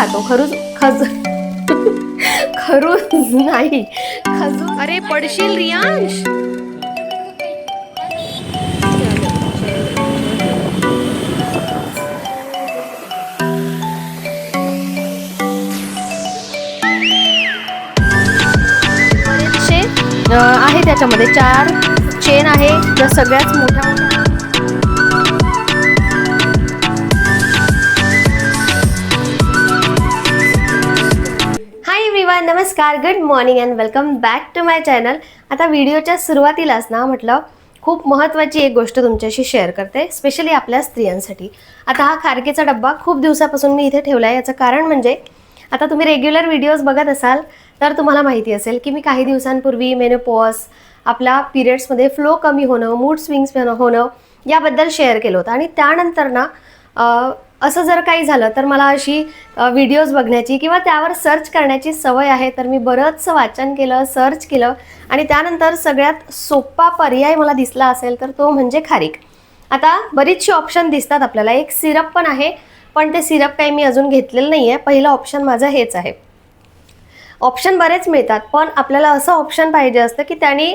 खातो. खरूज खज खरूज नाही. खजूर अरे पडशील रियांश? आहे त्याच्यामध्ये. चार चेन आहे. ज्या सगळ्यात मोठ्या मोठ्या हाय नमस्कार good morning and welcome back to my channel आता व्हिडिओच्या सुरुवातीलाच ना म्हटलं खूप महत्त्वाची एक गोष्ट तुमच्याशी शेअर करते स्पेशली आपल्या स्त्रियांसाठी. आता हा खारकेचा डब्बा खूप दिवसापासून मी इथे ठेवला आहे याचं कारण म्हणजे आता तुम्ही रेग्युलर व्हिडिओज बघत असाल तर तुम्हाला माहिती असेल की मी काही दिवसांपूर्वी मेनोपॉस आपला पिरियड्समध्ये फ्लो कमी होणं मूड स्विंग्स होणं याबद्दल शेअर केलं होतं. आणि त्यानंतर ना असं जर काही झालं तर मला अशी व्हिडिओज बघण्याची किंवा त्यावर सर्च करण्याची सवय आहे. तर मी बरंचसं वाचन केलं सर्च केलं आणि त्यानंतर सगळ्यात सोपा पर्याय मला दिसला असेल तर तो म्हणजे खारीक. आता बरीचशी ऑप्शन दिसतात आपल्याला. एक सिरप पण आहे पण ते सिरप काही मी अजून घेतलेलं नाही आहे पहिलं ऑप्शन माझं हेच आहे. ऑप्शन बरेच मिळतात पण आपल्याला असं ऑप्शन पाहिजे असतं की त्याने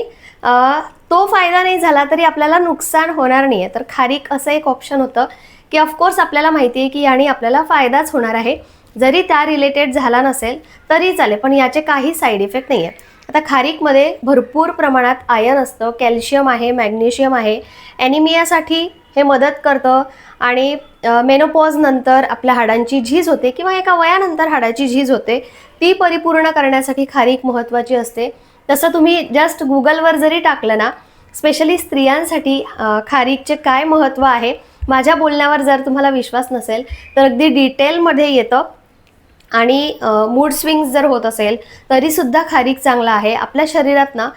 तो फायदा नाही झाला तरी आपल्याला नुकसान होणार नाही आहे तर खारीक असं एक ऑप्शन होतं. की ऑफकोर्स आपल्याला माहिती आहे की याने आपल्याला फायदाच होणार आहे. जरी त्या रिलेटेड झाला नसेल तरी चालेल पण याचे काही साईड इफेक्ट नाही आहेत आता खारीकमध्ये भरपूर प्रमाणात आयर्न असतं कॅल्शियम आहे मॅग्नेशियम आहे. ॲनिमियासाठी हे मदत करतं आणि मेनोपॉज नंतर आपल्या हाडांची झीज होते किंवा एका वयानंतर हाडाची झीज होते ती परिपूर्ण करण्यासाठी खारीक महत्त्वाची असते. तसं तुम्ही जस्ट गुगलवर जरी टाकलं ना स्पेशली स्त्रियांसाठी खारीकचे काय महत्त्व आहे माझ्या बोलण्यावर जर तुम्हाला विश्वास नसेल तर अगदी डिटेलमध्ये येतं. आणि मूड स्विंग्स जर होत असेल तरीसुद्धा खारीक चांगला आहे. आपल्या शरीरात ना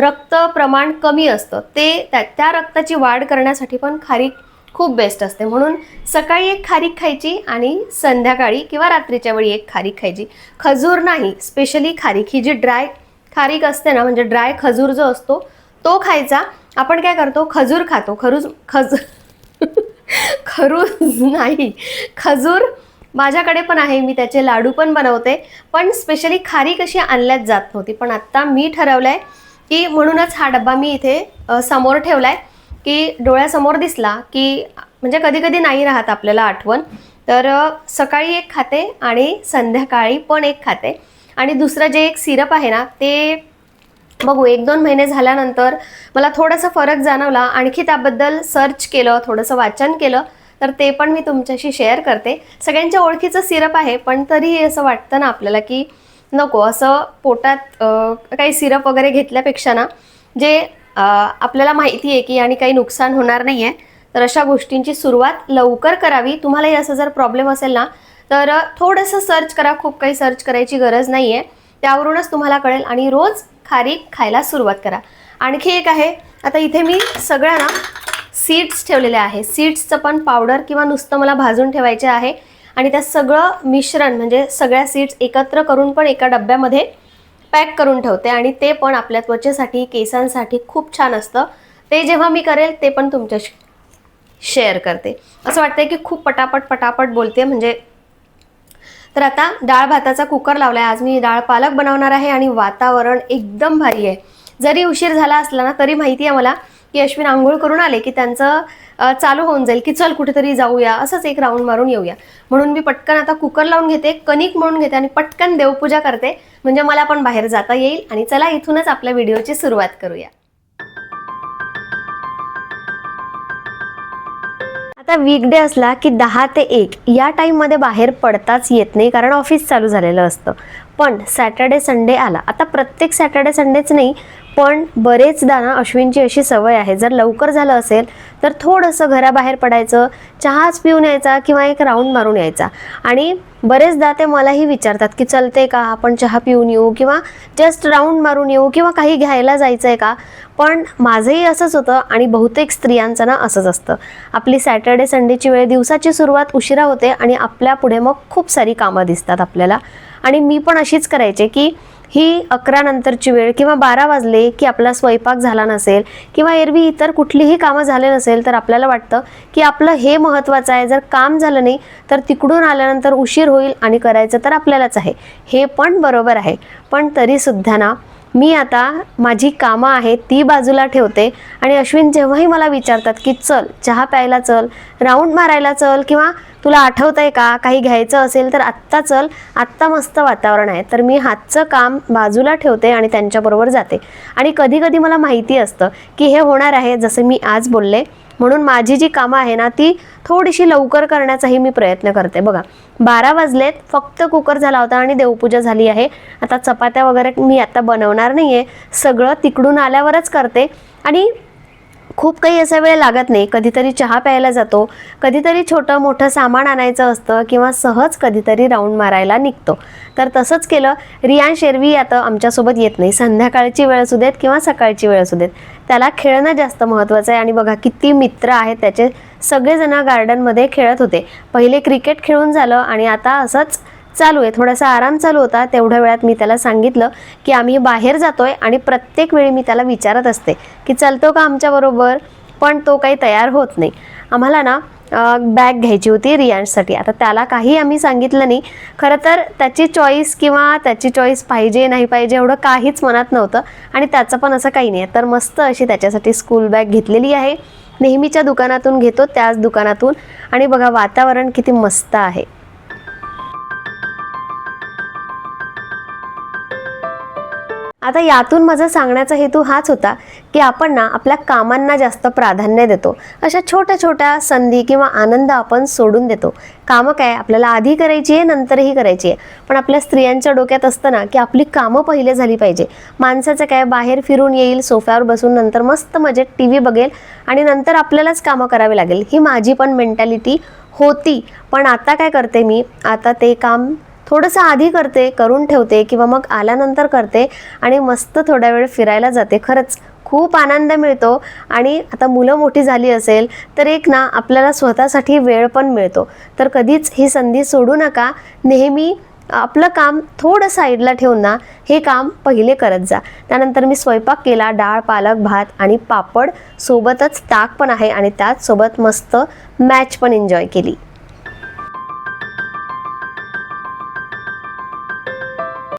रक्त प्रमाण कमी असतं. ते त्या त्या रक्ताची वाढ करण्यासाठी पण खारीक खूप बेस्ट असते. म्हणून सकाळी एक खारीक खायची आणि संध्याकाळी किंवा रात्रीच्या वेळी एक खारीक खायची. खजूर नाही स्पेशली खारीक. ही जी ड्राय खारीक असते ना म्हणजे ड्राय खजूर जो असतो तो खायचा. आपण काय करतो? खजूर खातो. खरूज खज खरूज नाही. खजूर माझ्याकडे पण आहे मी त्याचे लाडू पण बनवते पण स्पेशली खारी कशी आणल्याच जात नव्हती. पण आत्ता मी ठरवलं आहे की म्हणूनच हा डब्बा मी इथे समोर ठेवला आहे की डोळ्यासमोर दिसला की म्हणजे कधी कधी नाही राहत आपल्याला आठवण. तर सकाळी एक खाते आणि संध्याकाळी पण एक खाते. आणि दुसरं जे एक सिरप आहे ना ते बघू एक दोन महिने झाल्यानंतर मला थोडासा फरक जाणवला. आणखी त्याबद्दल सर्च केलं थोडंसं वाचन केलं तर ते पण मी तुमच्याशी शेअर करते. सगळ्यांच्या ओळखीचं सिरप आहे पण तरीही असं वाटतं ना आपल्याला की नको असं पोटात काही सिरप वगैरे घेतल्यापेक्षा ना जे आपल्याला माहिती आहे की आणि काही नुकसान होणार नाही आहे तर अशा गोष्टींची सुरुवात लवकर करावी. तुम्हालाही असं जर प्रॉब्लेम असेल ना तर थोडंसं सर्च करा. खूप काही सर्च करायची गरज नाही आहे त्यावरूनच तुम्हाला कळेल. आणि रोज खारीक खायला सुरुवात करा. आणखी एक आहे आता इथे मी सगळ्यांना सीड्स ठेवलेल्या आहे. सीड्सचं पण पावडर किंवा नुसतं मला भाजून ठेवायचे आहे. आणि त्या सगळं मिश्रण म्हणजे सगळ्या सीड्स एकत्र करून पण एका डब्यामध्ये पॅक करून ठेवते. आणि ते पण आपल्या त्वचेसाठी केसांसाठी खूप छान असतं. ते जेव्हा मी करेल ते पण तुमच्याशी शेअर करते. असं वाटतंय की खूप पटापट पटापट बोलते. म्हणजे तर आता डाळ भाताचा कुकर लावलाय. आज मी डाळ पालक बनवणार आहे आणि वातावरण एकदम भारी आहे. जरी उशीर झाला असला ना तरी माहिती आहे मला की अश्विन आंघोळ करून आले की त्यांचं चालू होऊन जाईल की चल कुठेतरी जाऊया असंच एक राऊंड मारून येऊया. म्हणून मी पटकन आता कुकर लावून घेते कणिक म्हणून घेते आणि पटकन देवपूजा करते. म्हणजे मला पण बाहेर जाता येईल आणि चला इथूनच आपल्या व्हिडिओची सुरुवात करूया. आता वीकडे असला की दहा ते एक या टाईममध्ये बाहेर पडताच येत नाही कारण ऑफिस चालू झालेलं असतं. पण सॅटर्डे संडे आला. आता प्रत्येक सॅटर्डे संडेच नाही पण बरेचदा ना अश्विनची अशी सवय आहे जर लवकर झालं असेल तर थोडंसं घराबाहेर पडायचं चहाच पिऊन यायचा किंवा एक राऊंड मारून यायचा. आणि बरेचदा ते मलाही विचारतात की चलते का? आपण चहा पिऊन येऊ किंवा जस्ट राऊंड मारून येऊ किंवा काही घ्यायला जायचं आहे का? पण माझंही असंच होतं आणि बहुतेक स्त्रियांचं ना असंच असतं. आपली सॅटर्डे संडेची वेळ दिवसाची सुरुवात उशिरा होते आणि आपल्या पुढे मग खूप सारी कामं दिसतात आपल्याला. आणि मी पण अशीच करायचे की ही अकरा नंतरची वेळ किंवा बारा वाजले की आपला स्वयंपाक झाला नसेल किंवा एरवी इतर कुठलीही कामं झाले नसेल तर आपल्याला वाटतं की आपलं हे महत्त्वाचं आहे. जर काम झालं नाही तर तिकडून आल्यानंतर उशीर होईल आणि करायचं तर आपल्यालाच आहे. हे पण बरोबर आहे. पण तरीसुद्धा ना मी आता माझी कामं आहेत ती बाजूला ठेवते. आणि अश्विन जेव्हाही मला विचारतात की चल चहा प्यायला चल राऊंड मारायला चल किंवा तुला आठवत आहे का काही घ्यायचं असेल तर आत्ता चल आत्ता मस्त वातावरण आहे. तर मी हातचं काम बाजूला ठेवते आणि त्यांच्याबरोबर जाते. आणि कधी कधी मला माहिती असतं की हे होणार आहे जसं मी आज बोलले. म्हणून माझी जी कामं आहे ना ती थोडीशी लवकर करण्याचाही मी प्रयत्न करते. बघा बारा वाजलेत फक्त कुकर झाला होता आणि देवपूजा झाली आहे. आता चपात्या वगैरे मी आता बनवणार नाही आहे सगळं तिकडून आल्यावरच करते. आणि खूप काही असा वेळ लागत नाही. कधीतरी चहा प्यायला जातो. कधीतरी छोटं मोठं सामान आणायचं असतं किंवा सहज कधीतरी राऊंड मारायला निघतो. तर तसंच केलं. रियान शेरवी आता आमच्यासोबत येत नाही. संध्याकाळची वेळ असू देत किंवा सकाळची वेळ असू देत. त्याला खेळणं जास्त महत्त्वाचं आहे आणि बघा किती मित्र आहेत त्याचे. सगळेजण गार्डनमध्ये खेळत होते. पहिले क्रिकेट खेळून झालं आणि आता असंच चालू आहे थोडासा आराम चालू होता तेवढ्या वेळात मी त्याला सांगितलं की आम्ही बाहेर जातोय आणि प्रत्येक वेळी मी त्याला विचारत असते की चालतो का आमच्याबरोबर पण तो काही तयार होत नाही. आम्हाला ना बॅग घ्यायची होती रियांशसाठी. आता त्याला काही आम्ही सांगितलं नाही. खरं तर त्याची चॉईस किंवा त्याची चॉईस पाहिजे नाही पाहिजे एवढं काहीच मनात नव्हतं आणि त्याचं पण असं काही नाही. आहे तर मस्त अशी त्याच्यासाठी स्कूल बॅग घेतलेली आहे. नेहमीच्या दुकानातून घेतो त्याच दुकानातून. आणि बघा वातावरण किती मस्त आहे. आता यातून माझा सांगण्याचा हेतू हाच होता की आपण ना आपल्या कामांना जास्त प्राधान्य देतो. अशा छोट्या छोट्या संधी किंवा आनंद आपण सोडून देतो. कामं काय? आपल्याला आधी करायची आहे नंतरही करायची आहे. पण आपल्या स्त्रियांच्या डोक्यात असतं ना की आपली कामं पहिले झाली पाहिजे. माणसाचं काय? बाहेर फिरून येईल सोफ्यावर बसून नंतर मस्त मजेत टी व्ही बघेल आणि नंतर आपल्यालाच कामं करावी लागेल. ही माझी पण मेंटॅलिटी होती. पण आता काय करते मी? आता ते काम थोडंसं आधी करते करून ठेवते किंवा मग आल्यानंतर करते आणि मस्त थोड्या वेळ फिरायला जाते. खरंच खूप आनंद मिळतो आणि आता मुलं मोठी झाली असेल तर एक ना आपल्याला स्वतःसाठी वेळ पण मिळतो. तर कधीच ही संधी सोडू नका. नेहमी आपलं काम थोडं साईडला ठेवून ना हे काम पहिले करत जा. त्यानंतर मी स्वयंपाक केला डाळ पालक भात आणि पापड. सोबतच ताक पण आहे आणि त्याचसोबत मस्त मॅच पण एन्जॉय केली.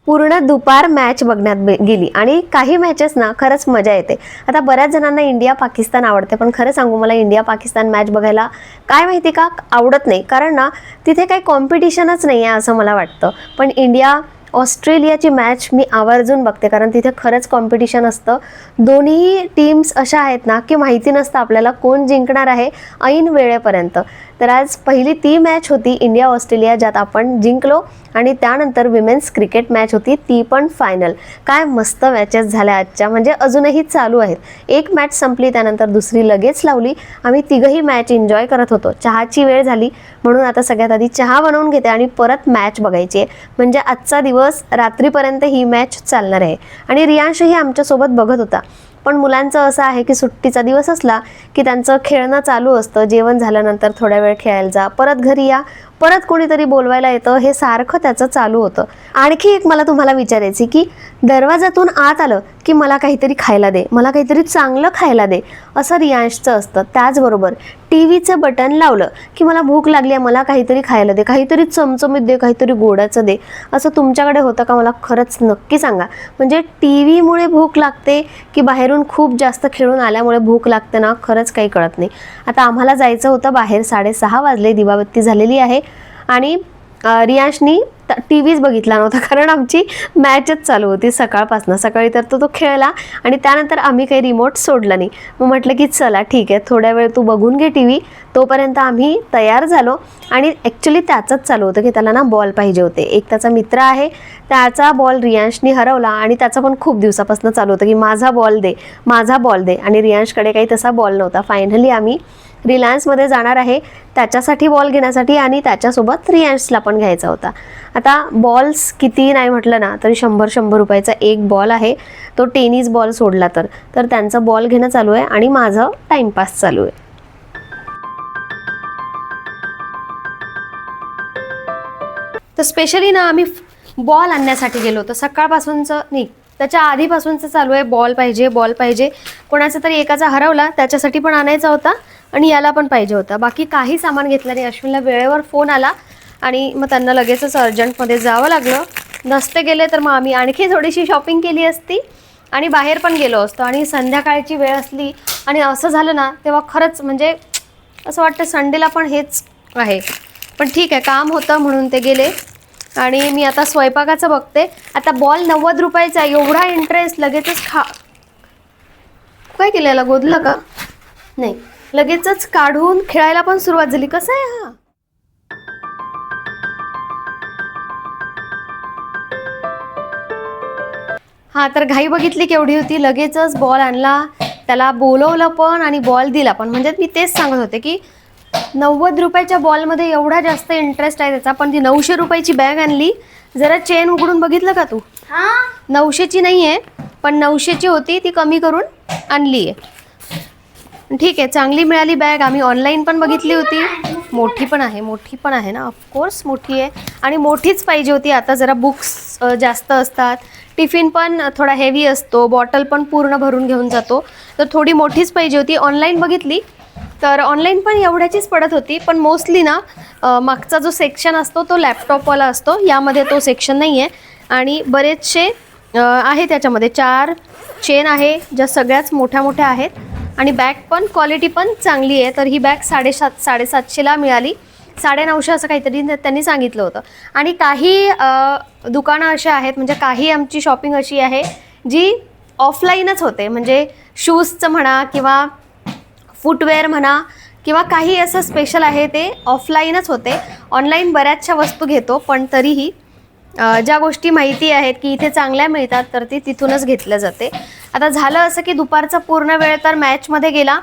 पूर्ण दुपार मॅच बघण्यात गेली. आणि काही मॅचेस ना खरंच मजा येते. आता बऱ्याच जणांना इंडिया पाकिस्तान आवडते पण खरं सांगू मला इंडिया पाकिस्तान मॅच बघायला काय माहिती का? आवडत नाही. कारण ना तिथे काही कॉम्पिटिशनच नाही आहे असं मला वाटतं. पण इंडिया ऑस्ट्रेलियाची मॅच मी आवर्जून बघते. कारण तिथे खरंच कॉम्पिटिशन असतं. दोन्ही टीम्स अशा आहेत ना की माहिती नसतं आपल्याला कोण जिंकणार आहे ऐन वेळेपर्यंत. तर आज पहिली ती मॅच होती इंडिया ऑस्ट्रेलिया ज्यात आपण जिंकलो आणि त्यानंतर विमेन्स क्रिकेट मॅच होती ती पण फायनल काय मस्त मॅचेस झाल्या आजच्या. म्हणजे अजूनही चालू आहेत. एक मॅच संपली त्यानंतर दुसरी लगेच लावली. आम्ही तिघही मॅच एन्जॉय करत होतो. चहाची वेळ झाली म्हणून आता सगळ्यात आधी चहा बनवून घेते आणि परत मॅच बघायची आहे. म्हणजे आजचा दिवस रात्रीपर्यंत ही मॅच चालणार आहे. आणि रियांशही आमच्यासोबत बघत होता. पण मुलांचं असं आहे की सुट्टीचा दिवस असला की त्यांचं खेळणं चालू असतं जेवण झाल्यानंतर थोड्या वेळ खेळायला जा परत घरी या. परत कोणीतरी बोलवायला येतं हे सारखं त्याचं चालू होतं. आणखी एक मला तुम्हाला विचारायची की दरवाजातून आत आलं की मला काहीतरी खायला दे मला काहीतरी चांगलं खायला दे असं रियांशचं असतं. त्याचबरोबर टी व्हीचं बटन लावलं की मला भूक लागली आहे मला काहीतरी खायला दे काहीतरी चमचमीत दे काहीतरी गोडाचं दे असं तुमच्याकडे होतं का? मला खरंच नक्की सांगा. म्हणजे टी व्हीमुळे भूक लागते की बाहेरून खूप जास्त खेळून आल्यामुळे भूक लागते ना? खरंच काही कळत नाही. आता आम्हाला जायचं होतं बाहेर साडेसहा वाजले दिवाबत्ती झालेली आहे. आणि अ, रियांशनी टी व्हीच बघितला नव्हता कारण आमची मॅचच चालू होती सकाळपासून. सकाळी तर तो तो खेळला आणि त्यानंतर आम्ही काही रिमोट सोडला नाही. मग म्हटलं की चला ठीक आहे थोड्या वेळ तू बघून घे टी व्ही तोपर्यंत आम्ही तयार झालो आणि ॲक्च्युली त्याचंच चालू होतं की त्याला ना बॉल पाहिजे होते. एक त्याचा मित्र आहे त्याचा बॉल रियांशनी हरवला आणि त्याचं पण खूप दिवसापासून चालू होतं की माझा बॉल दे माझा बॉल दे. आणि रियांशकडे काही तसा बॉल नव्हता. फायनली आम्ही रिलायन्समध्ये जाणार आहे. त्याच्यासाठी बॉल घेण्यासाठी आणि त्याच्यासोबत रियांशला पण घ्यायचा होता. आता बॉल्स किती नाही म्हटलं ना तरी शंभर शंभर रुपयाचा एक बॉल आहे. तो टेनिस बॉल सोडला तर. तर त्यांचं बॉल घेणं चालू आहे आणि माझं टाईमपास चालू आहे. तर स्पेशली ना आम्ही बॉल आणण्यासाठी गेलो होतो. सकाळपासूनचं नाही त्याच्या आधीपासूनचं चालू आहे. बॉल पाहिजे बॉल पाहिजे. कोणाचा तरी एकाचा हरवला त्याच्यासाठी पण आणायचा होता. आणि याला पण पाहिजे होता. बाकी काही सामान घेतलं नाही. अश्विनला वेळेवर फोन आला आणि मग त्यांना लगेचच अर्जंटमध्ये जावं लागलं. नसते गेले तर मग आम्ही आणखी थोडीशी शॉपिंग केली असती आणि बाहेर पण गेलो असतो. आणि संध्याकाळची वेळ असली आणि असं झालं ना तेव्हा खरंच म्हणजे असं वाटतं संडेला पण हेच आहे. पण ठीक आहे काम होतं म्हणून ते गेले. आणि मी आता स्वयंपाकाचं बघते. आता बॉल नव्वद रुपयाचा आहे, एवढा इंटरेस्ट लगेचच खा काय केलं याला गोदलं का? नाही. लगेचच काढून खेळायला पण सुरुवात झाली. कसं आहे हा? हा तर घाई बघितली केवढी होती. लगेचच बॉल आणला. त्याला बोलवलं पण आणि बॉल दिला पण. म्हणजे मी तेच सांगत होते की नव्वद रुपयाच्या बॉलमध्ये एवढा जास्त इंटरेस्ट आहे त्याचा. पण ती नऊशे रुपयाची बॅग आणली. जरा चेन उघडून बघितलं का तू? हा? नऊशेची नाही आहे पण नऊशेची होती. ती कमी करून आणली आहे ठीक आहे चांगली मिळाली बॅग आम्ही ऑनलाईन पण बघितली होती. मोठी पण आहे मोठी पण आहे ना? ऑफकोर्स मोठी आहे. आणि मोठीच पाहिजे होती. आता जरा बुक्स जास्त असतात. टिफिन पण थोडा हेवी असतो. बॉटल पण पूर्ण भरून घेऊन जातो. तर थोडी मोठीच पाहिजे होती. ऑनलाईन बघितली. तर ऑनलाईन पण एवढ्याचीच पडत होती. पण मोस्टली ना मागचा जो सेक्शन असतो तो लॅपटॉपवाला असतो. यामध्ये तो सेक्शन नाही आहे आणि बरेचसे आहे त्याच्यामध्ये. चार चेन आहे ज्या सगळ्याच मोठ्या मोठ्या आहेत. आणि बॅग पण क्वालिटी पण चांगली आहे. तर ही बॅग साडेसात साडेसातशेला मिळाली. साडे नऊशे असं काहीतरी त्यांनी सांगितलं होतं. आणि काही दुकानं अशी आहेत म्हणजे काही आमची शॉपिंग अशी आहे जी ऑफलाईनच होते. म्हणजे शूजचं म्हणा किंवा फुटवेअर म्हणा किंवा काही असं स्पेशल आहे ते ऑफलाईनच होते. ऑनलाईन बऱ्याचशा वस्तू घेतो पण तरीही ज्या गोष्टी माहिती आहेत की इथे चांगल्या मिळतात तर ती तिथूनच घेतल्या जाते. आता झालं असं की दुपारचा पूर्ण वेळ तर मॅचमध्ये गेला.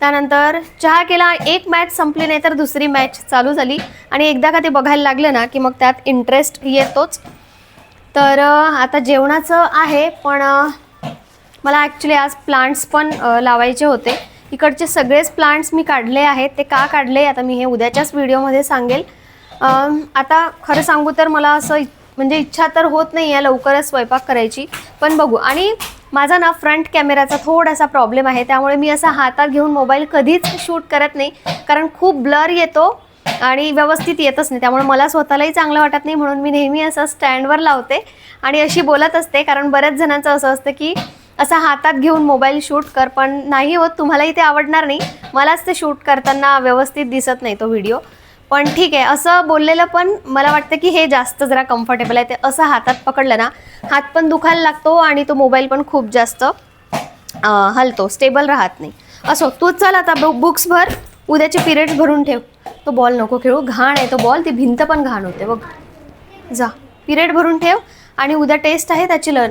त्यानंतर चहा केला एक मॅच संपली नाही तर दुसरी मॅच चालू झाली. आणि एकदा का ते बघायला लागलं ना की मग त्यात इंटरेस्ट येतोच. तर आता जेवणाचं आहे पण मला ॲक्च्युली आज प्लांट्स पण लावायचे होते. इकडचे सगळेच प्लांट्स मी काढले आहेत. ते का काढले आता मी हे उद्याच्याच व्हिडिओमध्ये सांगेल. आता खरं सांगू तर मला असं म्हणजे इच्छा तर होत नाही आहे लवकरच स्वयंपाक करायची. पण बघू. आणि माझा ना फ्रंट कॅमेराचा थोडासा प्रॉब्लेम आहे. त्यामुळे मी असा हातात घेऊन मोबाईल कधीच शूट करत नाही. कारण खूप ब्लर येतो आणि व्यवस्थित येतच नाही. त्यामुळे मला स्वतःलाही चांगलं वाटत नाही. म्हणून मी नेहमी असं स्टँडवर लावते आणि अशी बोलत असते. कारण बऱ्याच जणांचं असं असतं की असा हातात घेऊन मोबाईल शूट कर. पण नाही होत. तुम्हालाही ते आवडणार नाही. मलाच ते शूट करताना व्यवस्थित दिसत नाही तो व्हिडिओ पण ठीक आहे असं बोललेलं पण मला वाटतं की हे जास्त जरा कम्फर्टेबल आहे. ते असं हातात पकडलं ना हात पण दुखायला लागतो आणि तो मोबाईल पण खूप जास्त हलतो स्टेबल राहत नाही. असो तू चल आता बु बुक्स भर उद्याचे पिरियड्स भरून ठेव. तो बॉल नको खेळू घाण आहे तो बॉल ती भिंत पण घाण होते बघ. जा पिरियड भरून ठेव आणि उद्या टेस्ट आहे त्याची लर्न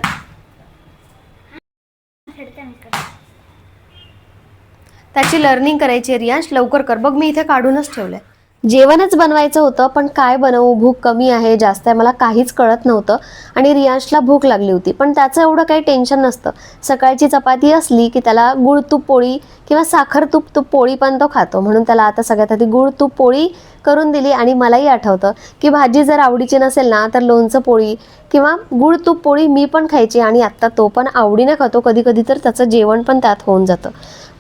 त्याची लर्निंग करायची रियांश लवकर कर. बघ मी इथे काढूनच ठेवलंय. जेवणच बनवायचं होतं पण काय बनवू? भूक कमी आहे जास्त आहे मला काहीच कळत नव्हतं. आणि रियांशला भूक लागली होती. पण त्याचं एवढं काही टेन्शन नसतं. सकाळची चपाती असली की त्याला गुळ तूप पोळी किंवा साखर तूप तूप पोळी पण तो खातो. म्हणून त्याला आता सगळ्यात आधी गुळ तूप पोळी करून दिली आणि मलाही आठवतं की भाजी जर आवडीची नसेल ना तर लोणचं पोळी किंवा गुळ तूप पोळी मी पण खायची आणि आत्ता तो पण आवडीनं खातो. कधी कधी तर त्याचं जेवण पण त्यात होऊन जातं.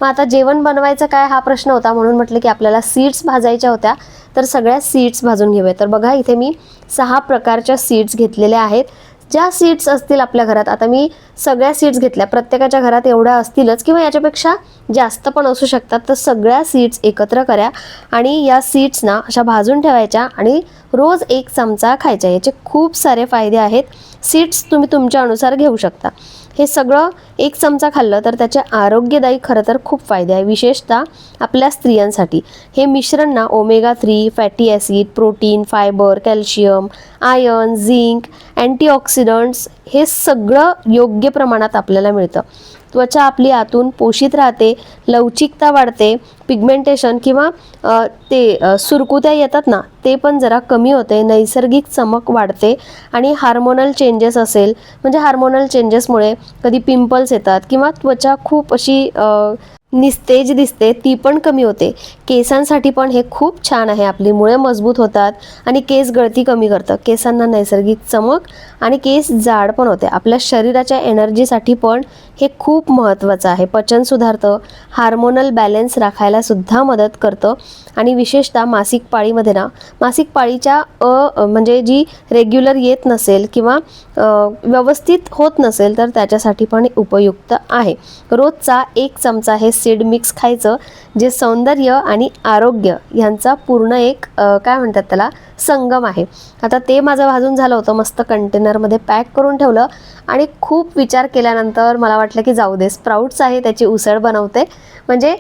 मग आता जेवण बनवायचं काय हा प्रश्न होता म्हणून म्हटलं की आपल्याला सीड्स भाजायच्या होत्या तर सगळ्या सीड्स भाजून घेऊया. तर बघा इथे मी सहा प्रकारच्या सीड्स घेतलेल्या आहेत. ज्या सीट्स असतील आपल्या घरात आता मी सगळ्या सीट्स घेतल्या प्रत्येकाच्या घरात एवढ्या असतीलच किंवा याच्यापेक्षा जास्त पण असू शकतात तर सगळ्या सीट्स एकत्र करा आणि या सीट्सना अशा भाजून ठेवायच्या आणि रोज एक चमचा खायचा याचे खूप सारे फायदे आहेत. सीट्स तुम्ही तुमच्या अनुसार घेऊ शकता. हे सगळं एक चमचा खाल्लं तर त्याचे आरोग्यदायी खरं तर खूप फायदे आहे. विशेषतः आपल्या स्त्रियांसाठी. हे मिश्रण ना omega three fatty acid protein fibre calcium iron zinc antioxidants हे सगळं योग्य प्रमाणात आपल्याला मिळतं. त्वचा आपली आतून पोषित राहते लवचिकता वाढते पिगमेंटेशन किंवा ते सुरकुत्या येतात ना ते पण जरा कमी होते नैसर्गिक चमक वाढते आणि हार्मोनल चेंजेस असेल म्हणजे हार्मोनल चेंजेसमुळे कधी पिंपल्स येतात किंवा त्वचा खूप अशी निस्तेज दिसते ती पण कमी होते. केसांसाठी पण हे खूप छान आहे. आपली मुळे मजबूत होतात आणि केस गळती कमी करतं. केसांना नैसर्गिक चमक आणि केस जाड पण होते. आपल्या शरीराच्या एनर्जीसाठी पण हे खूप महत्त्वाचं आहे. पचन सुधारतं हार्मोनल बॅलेन्स राखायला सुद्धा मदत करतं आणि विशेषतः मासिक पाळीमध्ये ना मासिक पाळीच्या अ म्हणजे जी रेग्युलर येत नसेल किंवा व्यवस्थित होत नसेल तर त्याच्यासाठी पण उपयुक्त आहे. रोजचा एक चमचा हे सीड मिक्स खायचं जे सौंदर्य आणि आरोग्य यांचा पूर्ण एक काय म्हणतात त्याला संगम आहे. आता ते माझं भाजून झालं होतं मस्त कंटेनरमध्ये पॅक करून ठेवलं आणि खूप विचार केल्यानंतर मला वाटलं की जाऊ दे स्प्राऊट्स आहे त्याची उसळ बनवते. म्हणजे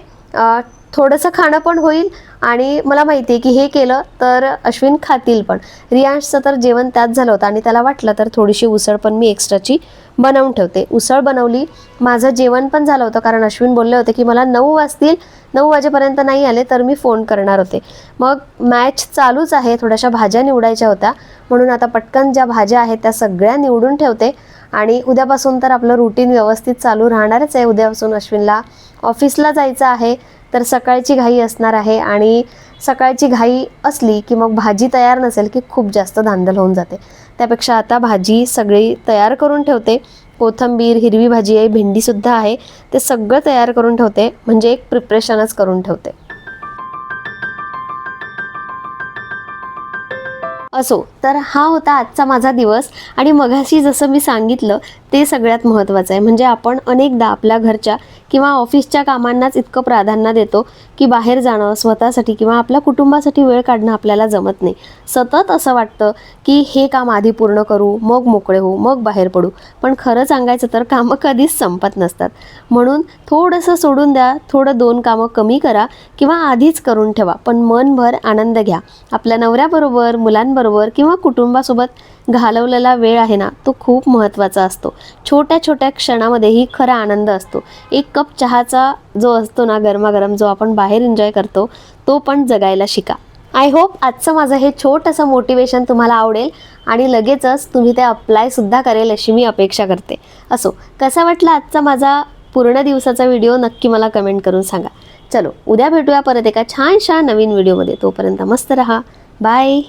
थोडंसं खाणं पण होईल आणि मला माहिती आहे की हे केलं तर अश्विन खातील पण. रियांशचं तर जेवण त्यात झालं होतं आणि त्याला वाटलं तर थोडीशी उसळ पण मी एक्स्ट्राची बनवून ठेवते. उसळ बनवली माझं जेवण पण झालं होतं कारण अश्विन बोलले होते की मला नऊ वाजतील नऊ वाजेपर्यंत नाही आले तर मी फोन करणार होते. मग मॅच चालूच आहे थोड्याशा भाज्या निवडायच्या होत्या. म्हणून आता पटकन ज्या भाज्या आहेत त्या सगळ्या निवडून ठेवते आणि उद्यापासून तर आपलं रुटीन व्यवस्थित चालू राहणारच आहे. उद्यापासून अश्विनला ऑफिसला जायचं आहे. तर सकाळची घाई असणार आहे आणि सकाळची घाई असली की मग भाजी तयार नसेल की खूप जास्त धांदल होऊन जाते. त्यापेक्षा आता भाजी सगळी तयार करून ठेवते. कोथंबीर हिरवी भाजी आहे भेंडीसुद्धा आहे. ते सगळं तयार करून ठेवते. म्हणजे एक प्रिपरेशनच करून ठेवते. असो. तर हा होता आजचा माझा दिवस. आणि मघाशी जसं मी सांगितलं ते सगळ्यात महत्त्वाचं आहे. म्हणजे आपण अनेकदा आपल्या घरच्या किंवा ऑफिसच्या कामांनाच इतकं प्राधान्य देतो की बाहेर जाणं स्वतःसाठी किंवा आपल्या कुटुंबासाठी वेळ काढणं आपल्याला जमत नाही. सतत असं वाटतं की हे काम आधी पूर्ण करू मग मोकळे होऊ मग बाहेर पडू. पण खरं सांगायचं तर कामं कधीच संपत नसतात. म्हणून थोडंसं सोडून द्या थोडं दोन कामं कमी करा किंवा आधीच करून ठेवा. पण मनभर आनंद घ्या. आपल्या नवऱ्याबरोबर मुलांबरोबर किंवा कुटुंबासोबत घालवलेला वेळ आहे ना तो खूप महत्त्वाचा असतो. छोट्या छोट्या क्षणामध्येही खरा आनंद असतो. एक कप चहाचा जो असतो ना गरमागरम जो आपण बाहेर एन्जॉय करतो तो पण जगायला शिका. आय होप आजचं माझं हे छोटंसं मोटिवेशन तुम्हाला आवडेल आणि लगेचच तुम्ही ते अप्लायसुद्धा करेल अशी मी अपेक्षा करते. असो कसा वाटला आजचा माझा पूर्ण दिवसाचा व्हिडिओ नक्की मला कमेंट करून सांगा. चलो उद्या भेटूया परत एका छानशा नवीन व्हिडिओमध्ये तोपर्यंत मस्त रहा. बाय